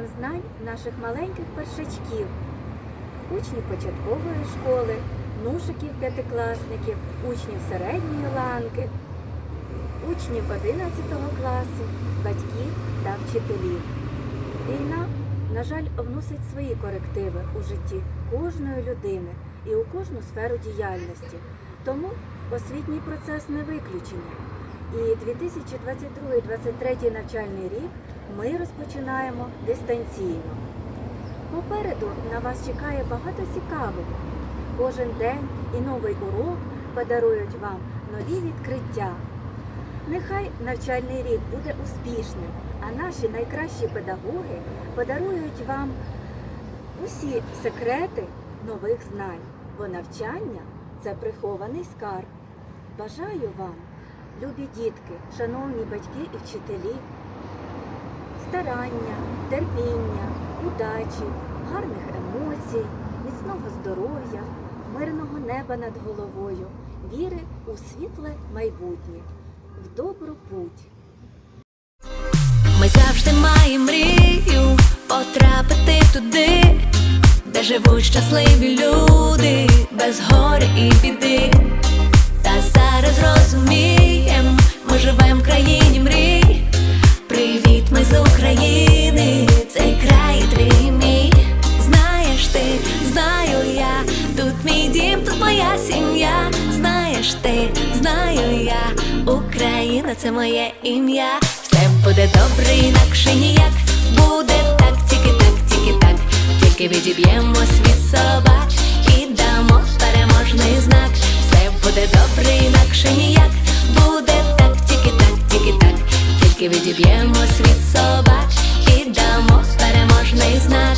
Днем знань наших маленьких першачків, учнів початкової школи, нушиків п'ятикласників, учнів середньої ланки, учнів 11 класу, батьків та вчителів. Війна, на жаль, вносить свої корективи у житті кожної людини і у кожну сферу діяльності. Тому освітній процес не виключення. І 2022-2023 навчальний рік ми розпочинаємо дистанційно. Попереду на вас чекає багато цікавого. Кожен день і новий урок подарують вам нові відкриття. Нехай навчальний рік буде успішним, а наші найкращі педагоги подарують вам усі секрети нових знань, бо навчання це прихований скарб. Бажаю вам, любі дітки, шановні батьки і вчителі, старання, терпіння, удачі, гарних емоцій, міцного здоров'я, мирного неба над головою, віри у світле майбутнє, в добру путь. Ми завжди маємо мрію потрапити туди, де живуть щасливі люди, без горя і біди. Мій дім, тут моя сім'я. Знаєш ти, знаю я, Україна це моє ім'я. Все буде добре, інакше ніяк. Буде так, тільки так, тільки так, тільки відіб'ємось від собак і дамо переможний знак. Все буде добре, інакше ніяк. Буде так, тільки так, тільки так, тільки відіб'ємось від собак і дамо переможний знак.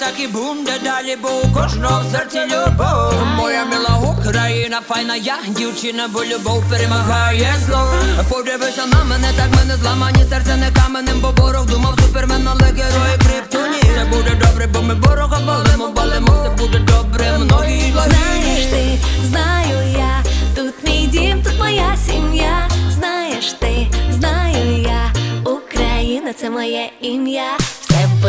Так і буде далі, бо у кожного в серці любов. Моя мила Україна, файна я, дівчина, бо любов перемагає зло. Подивися на мене, так мене зламані, серце не каменем, бо ворог думав супермен, але герої криптоні. Все буде добре, бо ми ворога балимо, балимо, все буде добре, многі Знаєш ти, знаю я, тут мій дім, тут моя сім'я. Знаєш ти, знаю я, Україна це моє ім'я.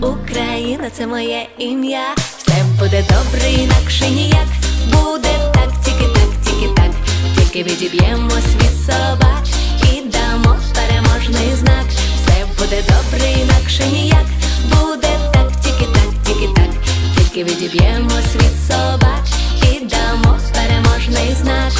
Україна це моє ім'я. Все буде добре, інакше ніяк. Буде так, тільки так, тільки так, тільки відіб'ємось від собак і дамо переможний знак. Все буде добре, інакше ніяк. Буде так, тільки так, тільки так, тільки відіб'ємось від собак і дамо переможний знак.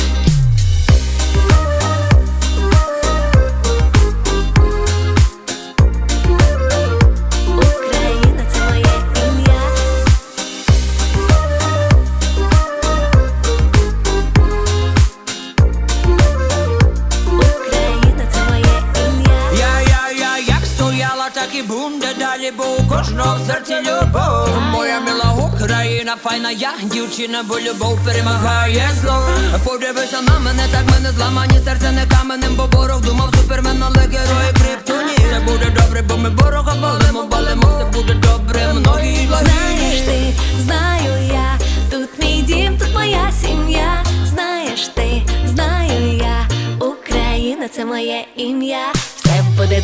Так і буде далі, бо у кожного в серці любов. Моя мила Україна, файна я дівчина, бо любов перемагає зло. Подивися на мене, так мене зламані серця не каменем, бо ворог думав супермен, але герої криптоні. Все буде добре, бо ми ворога валимо, валимо, все буде добре, многі. Знаєш ти, знаю я, тут мій дім, тут моя сім'я. Знаєш ти, знаю я, Україна це моє ім'я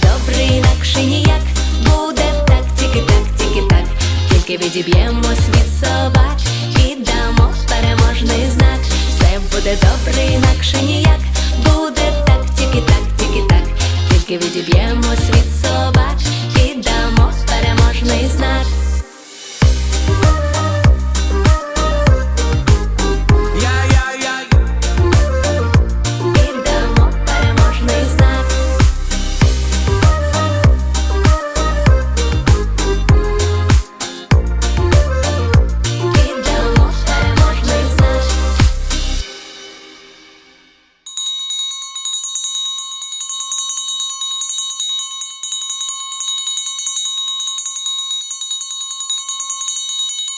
добре, інакше ніяк, буде так, тільки так, тільки так, тільки відіб'ємось від собач і дамо переможний знак. Все буде добре, інакше ніяк, буде так, тільки так, тільки так, тільки відіб'ємось від собач.